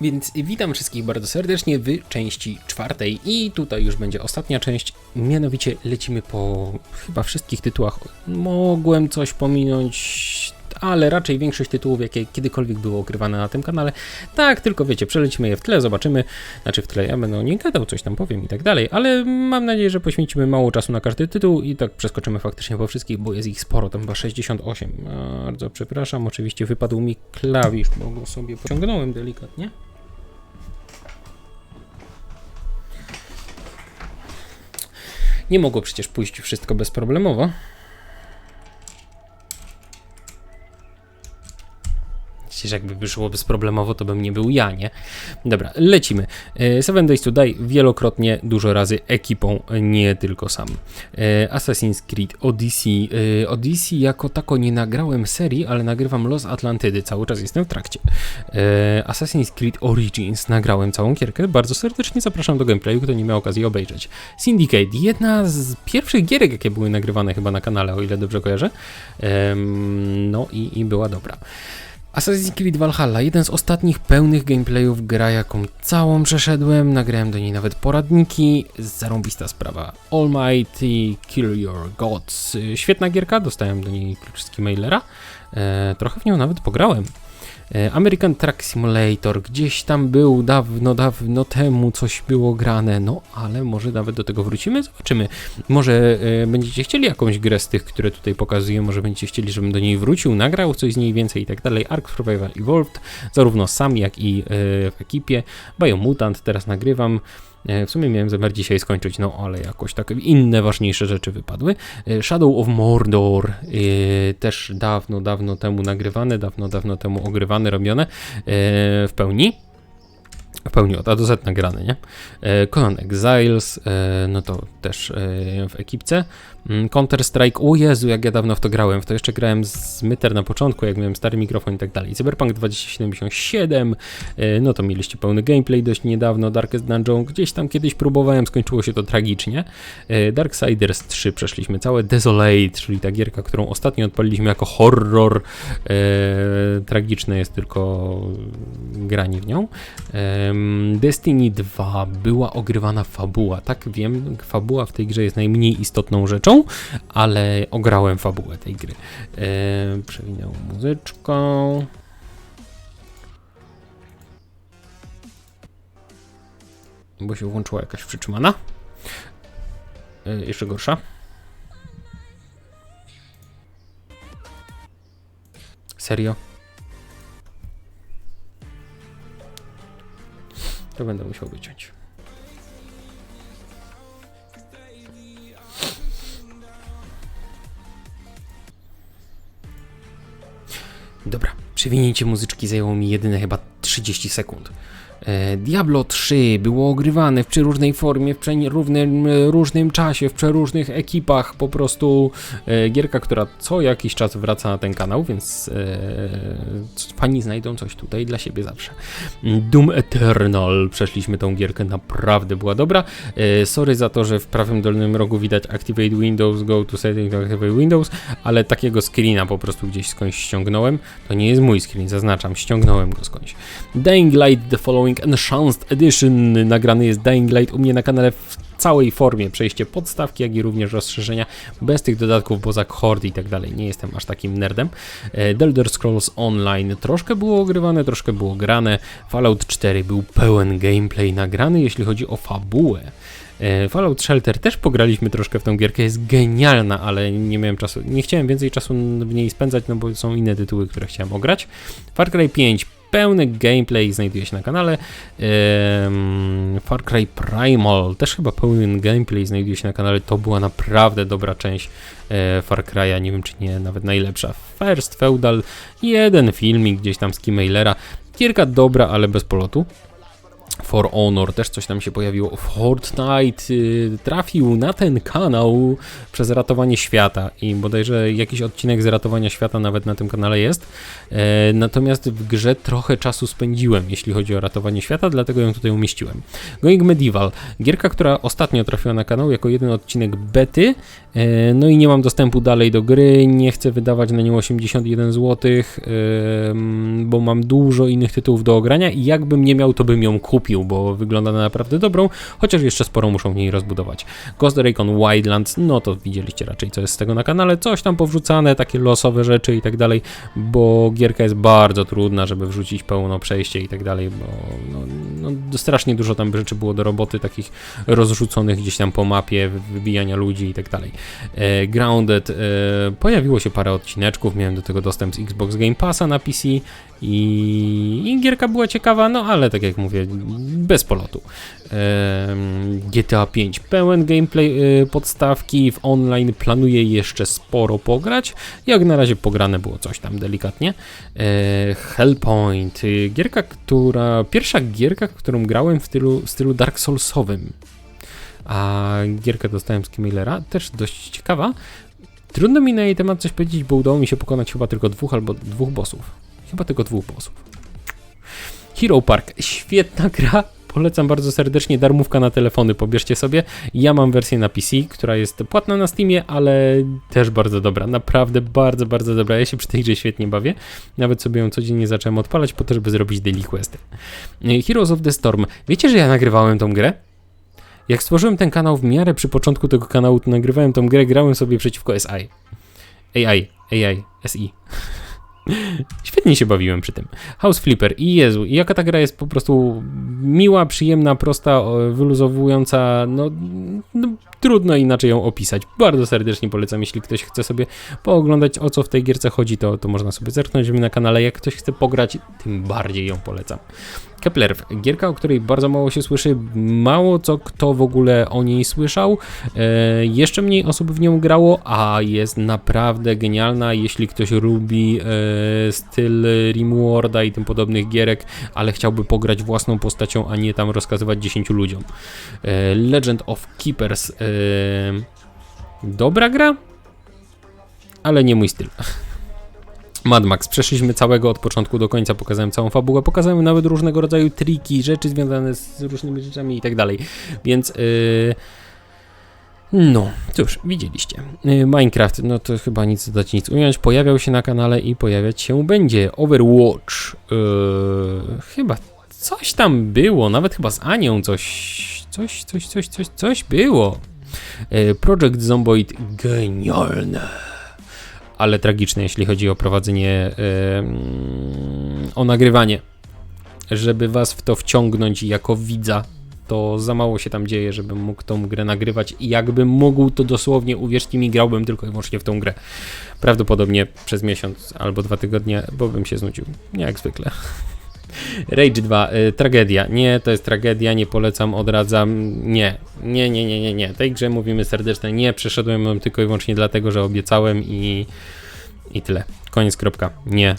Więc witam wszystkich bardzo serdecznie w części czwartej i tutaj już będzie ostatnia część, mianowicie lecimy po chyba wszystkich tytułach. Mogłem coś pominąć, ale raczej większość tytułów, jakie kiedykolwiek było ogrywane na tym kanale. Tak, tylko wiecie, przelecimy je w tle, zobaczymy, znaczy w tle ja będę o niej gadał, coś tam powiem i tak dalej, ale mam nadzieję, że poświęcimy mało czasu na każdy tytuł i tak przeskoczymy faktycznie po wszystkich, bo jest ich sporo, tam chyba 68. Bardzo przepraszam, oczywiście wypadł mi klawisz, bo go sobie pociągnąłem delikatnie. Nie mogło przecież pójść wszystko bezproblemowo. Przecież jakby wyszło bezproblemowo, to bym nie był ja, nie? Dobra, lecimy. E, Seven Days to Die wielokrotnie, dużo razy ekipą, nie tylko sam. E, Assassin's Creed Odyssey. E, Odyssey jako tako nie nagrałem serii, ale nagrywam Los Atlantydy, cały czas jestem w trakcie. E, Assassin's Creed Origins nagrałem całą kierkę, bardzo serdecznie zapraszam do gameplayu, kto nie miał okazji obejrzeć. Syndicate, jedna z pierwszych gierek, jakie były nagrywane chyba na kanale, o ile dobrze kojarzę. No i, i była dobra. Assassin's Creed Valhalla, jeden z ostatnich pełnych gameplayów gra, jaką całą przeszedłem, nagrałem do niej nawet poradniki, zarąbista sprawa. Almighty Kill Your Gods, świetna gierka, dostałem do niej klucz mailera, e, trochę w nią nawet pograłem. E, American Truck Simulator, gdzieś tam był dawno, dawno temu coś było grane, no ale może nawet do tego wrócimy, zobaczymy. Może e, będziecie chcieli jakąś grę z tych, które tutaj pokazuję, może będziecie chcieli, żebym do niej wrócił, nagrał coś z niej więcej i tak dalej. Ark Survival Evolved, zarówno sam, jak i e, w ekipie. Biomutant teraz nagrywam. E, W sumie miałem zamiar dzisiaj skończyć, no ale jakoś tak inne ważniejsze rzeczy wypadły. E, Shadow of Mordor, e, też dawno, dawno temu nagrywane, dawno, dawno temu ogrywane, robione w pełni. W pełni od A do Z nagrane, nie? Conan Exiles, no to też w ekipce. Mm, Counter-Strike, o Jezu, jak ja dawno w to grałem. W to jeszcze grałem z Myter na początku, jak miałem stary mikrofon i tak dalej. Cyberpunk 2077, e, no to mieliście pełny gameplay dość niedawno. Darkest Dungeon, gdzieś tam kiedyś próbowałem, skończyło się to tragicznie. E, Darksiders 3 przeszliśmy całe. Desolate, czyli ta gierka, którą ostatnio odpaliliśmy jako horror. E, tragiczne jest tylko granie w nią. Em, Destiny 2 była ogrywana fabuła. Tak wiem, fabuła w tej grze jest najmniej istotną rzeczą, ale ograłem fabułę tej gry. E, przewinęło muzyczką. Bo się włączyła jakaś przytrzymana. E, jeszcze gorsza. Serio? To będę musiał wyciąć. Przewinięcie muzyczki zajęło mi jedyne chyba 30 sekund. E, Diablo 3 było ogrywane w przeróżnej formie, w przeróżnym różnym czasie, w przeróżnych ekipach, po prostu e, gierka, która co jakiś czas wraca na ten kanał, więc e, fani znajdą coś tutaj dla siebie zawsze. Doom Eternal, przeszliśmy tą gierkę, naprawdę była dobra. E, sorry za to, że w prawym dolnym rogu widać Activate Windows, Go to Settings, Activate Windows, ale takiego screena po prostu gdzieś skądś ściągnąłem. To nie jest mój screen, zaznaczam, ściągnąłem go skądś. Dying Light The Following Enhanced Edition. Nagrany jest Dying Light u mnie na kanale w całej formie. Przejście podstawki, jak i również rozszerzenia, bez tych dodatków, bo za hord i tak dalej. Nie jestem aż takim nerdem. E, The Elder Scrolls Online troszkę było ogrywane, troszkę było grane. Fallout 4 był pełen gameplay nagrany, jeśli chodzi o fabułę. E, Fallout Shelter też pograliśmy troszkę w tą gierkę, jest genialna, ale nie miałem czasu, nie chciałem więcej czasu w niej spędzać, no bo są inne tytuły, które chciałem ograć. Far Cry 5, pełny gameplay znajduje się na kanale. Far Cry Primal, też chyba pełny gameplay znajduje się na kanale, to była naprawdę dobra część e, Far Cry'a, nie wiem czy nie nawet najlepsza. First Feudal, jeden filmik gdzieś tam z Keymailera, gierka dobra, ale bez polotu. For Honor też coś tam się pojawiło. Fortnite y, trafił na ten kanał przez ratowanie świata i bodajże jakiś odcinek z ratowania świata nawet na tym kanale jest. E, natomiast w grze trochę czasu spędziłem, jeśli chodzi o ratowanie świata, dlatego ją tutaj umieściłem. Going Medieval, gierka, która ostatnio trafiła na kanał jako jeden odcinek bety. E, no i nie mam dostępu dalej do gry, nie chcę wydawać na nią 81 zł, bo mam dużo innych tytułów do ogrania i jakbym nie miał, to bym ją kupił, bo wygląda na naprawdę dobrą, chociaż jeszcze sporo muszą w niej rozbudować. Ghost Recon Wildlands, no to widzieliście raczej co jest z tego na kanale, coś tam powrzucane, takie losowe rzeczy i tak dalej, bo gierka jest bardzo trudna, żeby wrzucić pełno przejście i tak dalej, bo no, no, strasznie dużo tam rzeczy było do roboty, takich rozrzuconych gdzieś tam po mapie, wybijania ludzi i tak dalej. E, Grounded, e, pojawiło się parę odcineczków, miałem do tego dostęp z Xbox Game Passa na PC i, i gierka była ciekawa, no ale tak jak mówię, bez polotu. GTA 5, pełen gameplay e, podstawki, w online planuję jeszcze sporo pograć, jak na razie pograne było coś tam delikatnie. E, Hellpoint, e, gierka, która, pierwsza gierka, którą grałem w stylu, w stylu Dark Soulsowym a gierkę dostałem z Kemailera, też dość ciekawa. Trudno mi na jej temat coś powiedzieć, bo udało mi się pokonać chyba tylko dwóch albo dwóch bossów. Chyba tylko dwóch bossów. Hero Park, świetna gra, polecam bardzo serdecznie, darmówka na telefony, pobierzcie sobie. Ja mam wersję na PC, która jest płatna na Steamie, ale też bardzo dobra, naprawdę bardzo, bardzo dobra. Ja się przy tej grze świetnie bawię, nawet sobie ją codziennie zacząłem odpalać po to, żeby zrobić daily questy. Heroes of the Storm, wiecie, że ja nagrywałem tą grę? Jak stworzyłem ten kanał w miarę przy początku tego kanału, to nagrywałem tą grę, grałem sobie przeciwko SI. AI, AI, SI. Świetnie się bawiłem przy tym. House Flipper i Jezu, i jaka ta gra jest po prostu miła, przyjemna, prosta, wyluzowująca, no, no, trudno inaczej ją opisać. Bardzo serdecznie polecam, jeśli ktoś chce sobie pooglądać o co w tej gierce chodzi, to, to można sobie zerknąć na kanale. Jak ktoś chce pograć, tym bardziej ją polecam. Kepler, gierka, o której bardzo mało się słyszy, mało co kto w ogóle o niej słyszał, e, jeszcze mniej osób w nią grało, a jest naprawdę genialna, jeśli ktoś lubi e, styl Rimworlda i tym podobnych gierek, ale chciałby pograć własną postacią, a nie tam rozkazywać 10 ludziom. E, Legend of Keepers, e, dobra gra, ale nie mój styl. Mad Max. Przeszliśmy całego od początku do końca, pokazałem całą fabułę, pokazałem nawet różnego rodzaju triki, rzeczy związane z różnymi rzeczami i tak dalej. Więc yy... no, cóż, widzieliście. Yy, Minecraft, no to chyba nic dodać, nic ująć. Pojawiał się na kanale i pojawiać się będzie. Overwatch. Yy... Chyba coś tam było, nawet chyba z Anią coś, coś, coś, coś, coś, coś było. Yy, Project Zomboid genialne ale tragiczne, jeśli chodzi o prowadzenie, yy, o nagrywanie. Żeby was w to wciągnąć jako widza, to za mało się tam dzieje, żebym mógł tą grę nagrywać i jakbym mógł, to dosłownie, uwierzcie mi, grałbym tylko i wyłącznie w tą grę. Prawdopodobnie przez miesiąc albo dwa tygodnie, bo bym się znudził, nie jak zwykle. Rage 2, y, tragedia. Nie, to jest tragedia, nie polecam, odradzam. Nie, nie, nie, nie, nie, nie. Tej grze mówimy serdecznie nie. Przeszedłem ją tylko i wyłącznie dlatego, że obiecałem i, i tyle. Koniec, kropka. Nie.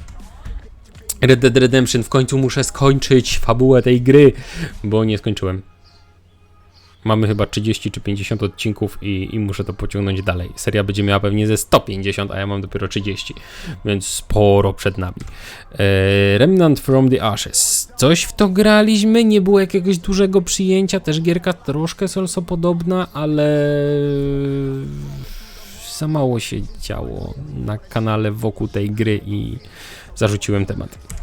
Red Dead Redemption, w końcu muszę skończyć fabułę tej gry, bo nie skończyłem. Mamy chyba 30 czy 50 odcinków i, i, muszę to pociągnąć dalej. Seria będzie miała pewnie ze 150, a ja mam dopiero 30, więc sporo przed nami. E, Remnant from the Ashes. Coś w to graliśmy, nie było jakiegoś dużego przyjęcia, też gierka troszkę solso podobna, ale za mało się działo na kanale wokół tej gry i zarzuciłem temat.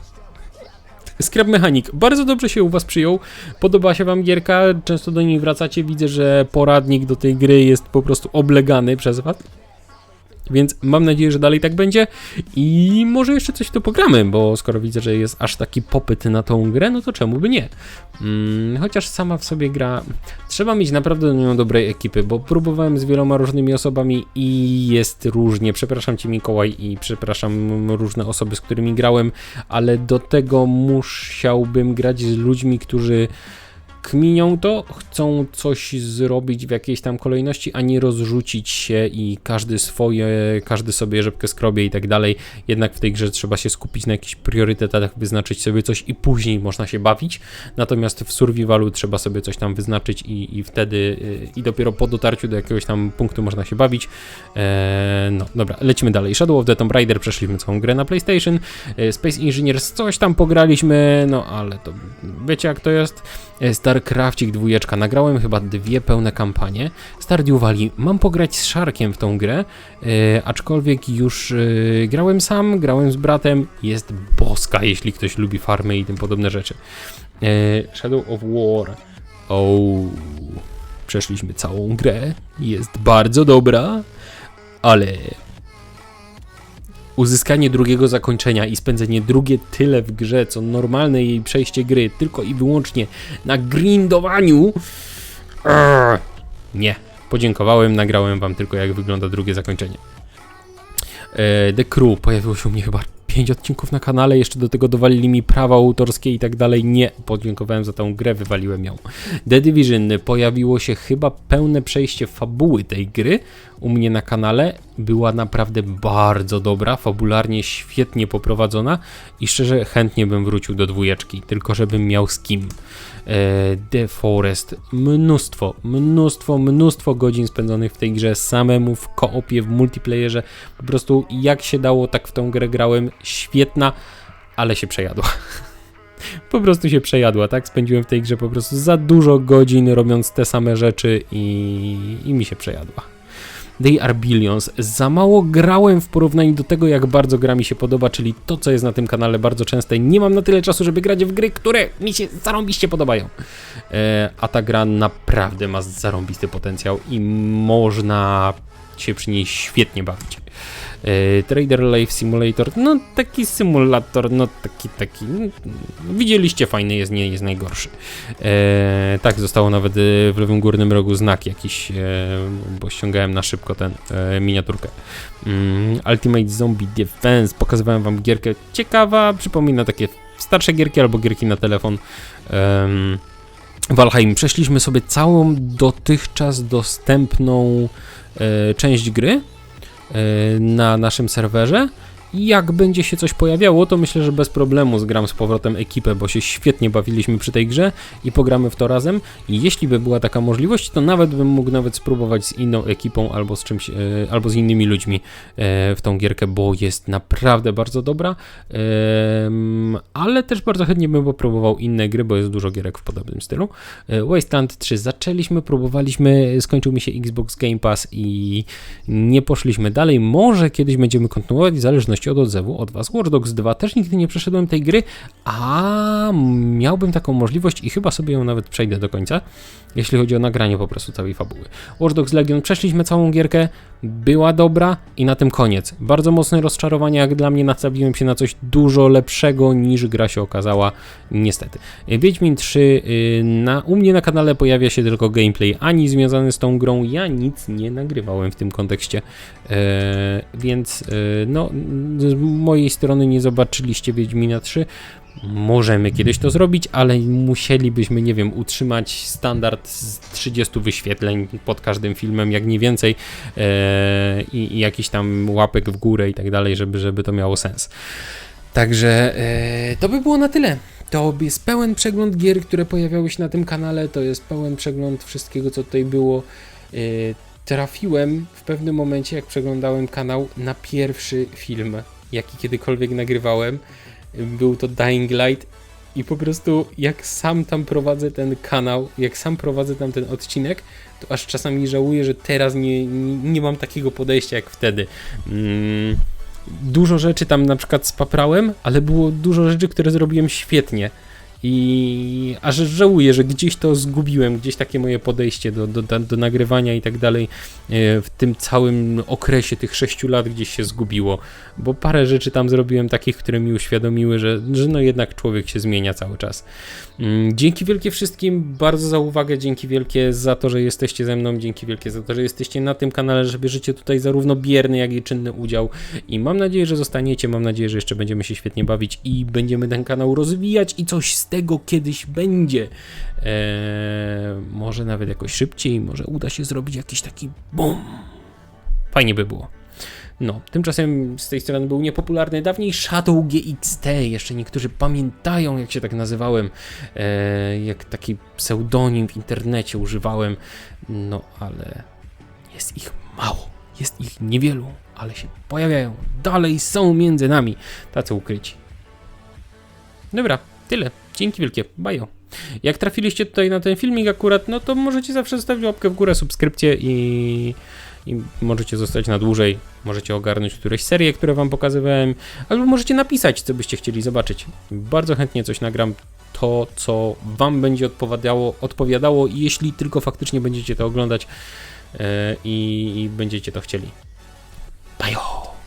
Scrap Mechanic bardzo dobrze się u Was przyjął. Podoba się Wam gierka, często do niej wracacie. Widzę, że poradnik do tej gry jest po prostu oblegany przez Was. Więc mam nadzieję, że dalej tak będzie i może jeszcze coś tu pogramy, bo skoro widzę, że jest aż taki popyt na tą grę, no to czemu by nie? Hmm, chociaż sama w sobie gra, trzeba mieć naprawdę do nią dobrej ekipy, bo próbowałem z wieloma różnymi osobami i jest różnie. Przepraszam Cię Mikołaj i przepraszam różne osoby, z którymi grałem, ale do tego musiałbym grać z ludźmi, którzy kminią to, chcą coś zrobić w jakiejś tam kolejności, a nie rozrzucić się i każdy swoje, każdy sobie rzepkę skrobie i tak dalej. Jednak w tej grze trzeba się skupić na jakichś priorytetach, wyznaczyć sobie coś i później można się bawić. Natomiast w survivalu trzeba sobie coś tam wyznaczyć i, i wtedy y, i dopiero po dotarciu do jakiegoś tam punktu można się bawić. Eee, no dobra, lecimy dalej. Shadow of the Tomb Raider przeszliśmy całą grę na PlayStation. E, Space Engineers coś tam pograliśmy, no ale to wiecie jak to jest. E, StarCraftik dwójeczka, nagrałem chyba dwie pełne kampanie. Stardew Valley, mam pograć z Sharkiem w tą grę, e, aczkolwiek już e, grałem sam, grałem z bratem, jest boska, jeśli ktoś lubi farmy i tym podobne rzeczy. E, Shadow of War, o, przeszliśmy całą grę, jest bardzo dobra, ale uzyskanie drugiego zakończenia i spędzenie drugie tyle w grze, co normalne jej przejście gry, tylko i wyłącznie na grindowaniu. Arr, nie. Podziękowałem, nagrałem wam tylko jak wygląda drugie zakończenie. E, The Crew pojawiło się u mnie chyba 5 odcinków na kanale, jeszcze do tego dowalili mi prawa autorskie i tak dalej. Nie, podziękowałem za tą grę, wywaliłem ją. The Division pojawiło się chyba pełne przejście fabuły tej gry u mnie na kanale. Była naprawdę bardzo dobra, fabularnie świetnie poprowadzona i szczerze chętnie bym wrócił do dwójeczki, tylko żebym miał z kim. E, The Forest, mnóstwo, mnóstwo, mnóstwo godzin spędzonych w tej grze samemu, w koopie, w multiplayerze. Po prostu jak się dało, tak w tą grę grałem. Świetna, ale się przejadła. Po prostu się przejadła, tak? Spędziłem w tej grze po prostu za dużo godzin robiąc te same rzeczy i, i mi się przejadła. They Are Billions. Za mało grałem w porównaniu do tego, jak bardzo gra mi się podoba, czyli to, co jest na tym kanale bardzo częste. Nie mam na tyle czasu, żeby grać w gry, które mi się zarąbiście podobają. E, a ta gra naprawdę ma zarąbisty potencjał i można się przy niej świetnie bawić. E, Trader Life Simulator, no taki symulator, no taki, taki, no, widzieliście, fajny jest, nie jest najgorszy. E, tak, zostało nawet e, w lewym górnym rogu znak jakiś, bo ściągałem na szybko ten miniaturkę. Mm, Ultimate Zombie Defense, pokazywałem wam gierkę, ciekawa, przypomina takie starsze gierki albo gierki na telefon. Valheim, przeszliśmy sobie całą dotychczas dostępną część gry e, na naszym serwerze. Jak będzie się coś pojawiało, to myślę, że bez problemu zgram z powrotem ekipę, bo się świetnie bawiliśmy przy tej grze i pogramy w to razem. I jeśli by była taka możliwość, to nawet bym mógł nawet spróbować z inną ekipą albo z czymś, e, albo z innymi ludźmi e, w tą gierkę, bo jest naprawdę bardzo dobra. Ale też bardzo chętnie bym popróbował inne gry, bo jest dużo gierek w podobnym stylu. E, Wasteland 3 zaczęliśmy, próbowaliśmy, skończył mi się Xbox Game Pass i nie poszliśmy dalej. Może kiedyś będziemy kontynuować, w zależności od odzewu od Was. Watch Dogs 2 też nigdy nie przeszedłem tej gry, a miałbym taką możliwość i chyba sobie ją nawet przejdę do końca, jeśli chodzi o nagranie po prostu całej fabuły. Watch Dogs Legion przeszliśmy całą gierkę, była dobra i na tym koniec. Bardzo mocne rozczarowanie, jak dla mnie nastawiłem się na coś dużo lepszego niż gra się okazała, niestety. Wiedźmin 3, y, na, u mnie na kanale pojawia się tylko gameplay, ani związany z tą grą, ja nic nie nagrywałem w tym kontekście, e, więc e, no, z mojej strony nie zobaczyliście Wiedźmina 3, Możemy kiedyś to zrobić, ale musielibyśmy, nie wiem, utrzymać standard z 30 wyświetleń pod każdym filmem, jak nie więcej, e, i, jakiś tam łapek w górę i tak dalej, żeby, żeby to miało sens. Także e, to by było na tyle. To jest pełen przegląd gier, które pojawiały się na tym kanale, to jest pełen przegląd wszystkiego, co tutaj było. E, trafiłem w pewnym momencie, jak przeglądałem kanał, na pierwszy film, jaki kiedykolwiek nagrywałem był to Dying Light i po prostu jak sam tam prowadzę ten kanał, jak sam prowadzę tam ten odcinek, to aż czasami żałuję, że teraz nie, nie, nie mam takiego podejścia jak wtedy. Mm, dużo rzeczy tam na przykład spaprałem, ale było dużo rzeczy, które zrobiłem świetnie. I aż żałuję, że gdzieś to zgubiłem, gdzieś takie moje podejście do, do, do, nagrywania i tak dalej e, w tym całym okresie tych sześciu lat gdzieś się zgubiło, bo parę rzeczy tam zrobiłem takich, które mi uświadomiły, że, że no jednak człowiek się zmienia cały czas. Mm, Dzięki wielkie wszystkim, bardzo za uwagę, dzięki wielkie za to, że jesteście ze mną, dzięki wielkie za to, że jesteście na tym kanale, że bierzecie tutaj zarówno bierny, jak i czynny udział i mam nadzieję, że zostaniecie, mam nadzieję, że jeszcze będziemy się świetnie bawić i będziemy ten kanał rozwijać i coś z tego kiedyś będzie. Eee, może nawet jakoś szybciej, może uda się zrobić jakiś taki BUM. Fajnie by było. No, tymczasem z tej strony był niepopularny dawniej Shadow GXT. Jeszcze niektórzy pamiętają, jak się tak nazywałem, e, jak taki pseudonim w internecie używałem. No, ale jest ich mało, jest ich niewielu, ale się pojawiają. Dalej są między nami tacy ukryci. Dobra, tyle. Dzięki wielkie. Bajo. Jak trafiliście tutaj na ten filmik akurat, no to możecie zawsze zostawić łapkę w górę, subskrypcję i, i możecie zostać na dłużej. Możecie ogarnąć któreś serie, które wam pokazywałem, albo możecie napisać, co byście chcieli zobaczyć. Bardzo chętnie coś nagram to, co wam będzie odpowiadało, odpowiadało jeśli tylko faktycznie będziecie to oglądać i, i będziecie to chcieli. Bajo!